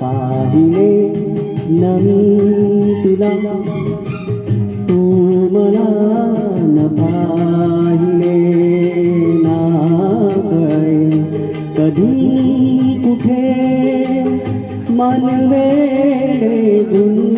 पाहिले नवी तुला तू मला काय कधी कुठे मन वेडे गुण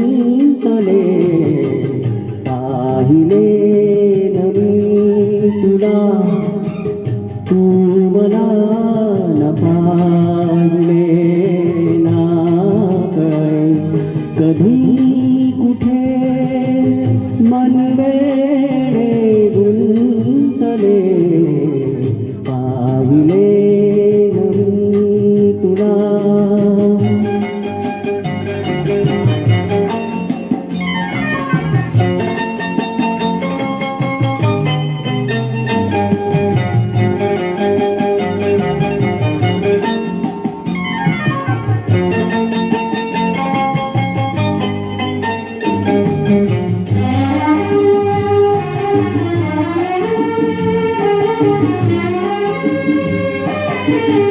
हिमवर्षवात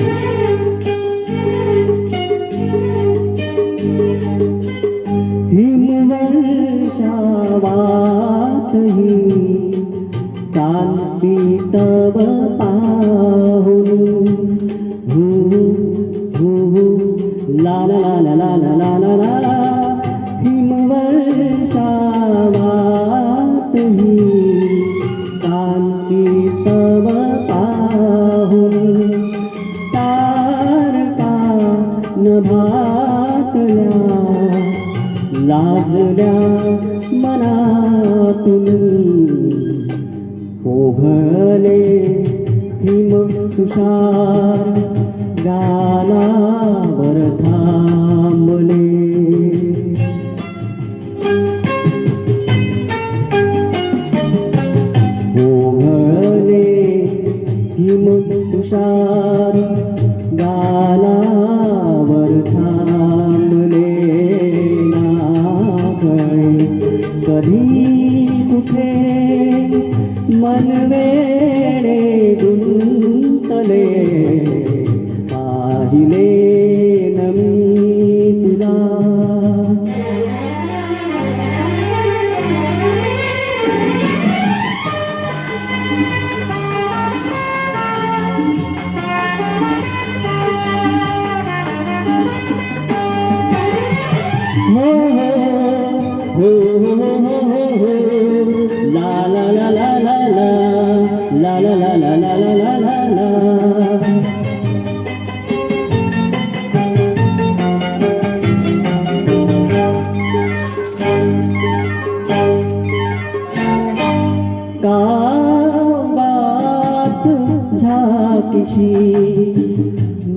हि लाजल्या मनातून ओघले हिम तुषार गालावर थांबले. ओघले हिम तुषार गाला ಮನವೇಣೆ ಗುಂತಲೇ ಪಾಹಿಲೇ Oh, oh, oh. ला ला ला ला ला ला ला ला ला कावाच झाकीशी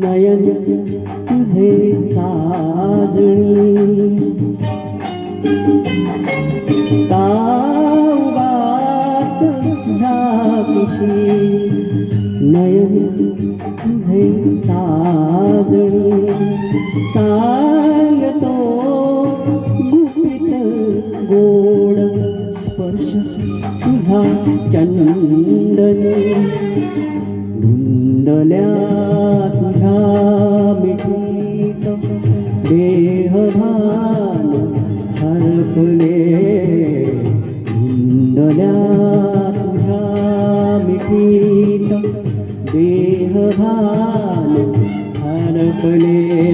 नयन तुझे साजणी कावाच झाकीशी नयन तुझे साजणी सांगतो गुपित गोड स्पर्श तुझा चंदनी. धुंदल्या तुझ्या मिठीत देहभान তুলে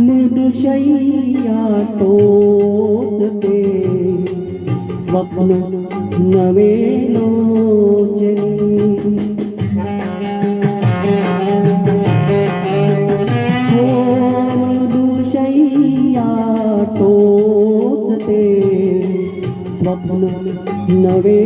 નિર્દિશૈયા તો તે સ્વપ્ન નવે લોચની no